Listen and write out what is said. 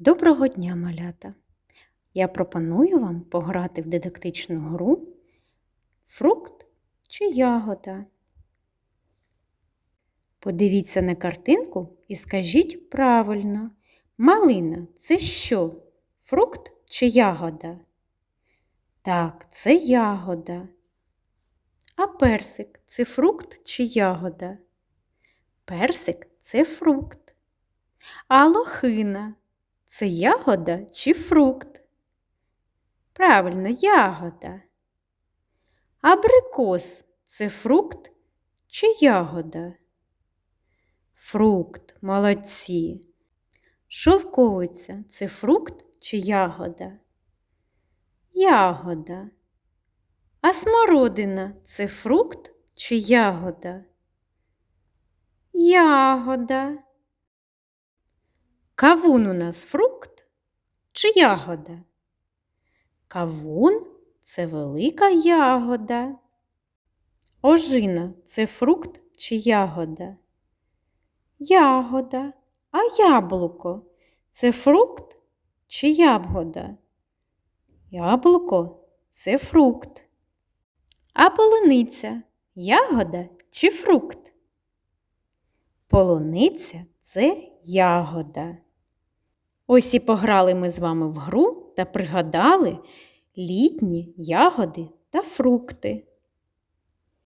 Доброго дня, малята! Я пропоную вам пограти в дидактичну гру Фрукт чи ягода. Подивіться на картинку і скажіть правильно. Малина це що? Фрукт чи ягода? Так, це ягода. А персик це фрукт чи ягода? Персик це фрукт. А лохина це ягода чи фрукт? Правильно, ягода. Абрикос це фрукт чи ягода? Фрукт, молодці. Шовковиця це фрукт чи ягода? Ягода. А смородина це фрукт чи ягода? Ягода. Кавун у нас фрукт чи ягода? Кавун це велика ягода. Ожина це фрукт чи ягода? Ягода. А яблуко це фрукт чи ягода? Яблуко це фрукт. А полуниця ягода чи фрукт? Полуниця це ягода. Ось і пограли ми з вами в гру та пригадали літні ягоди та фрукти.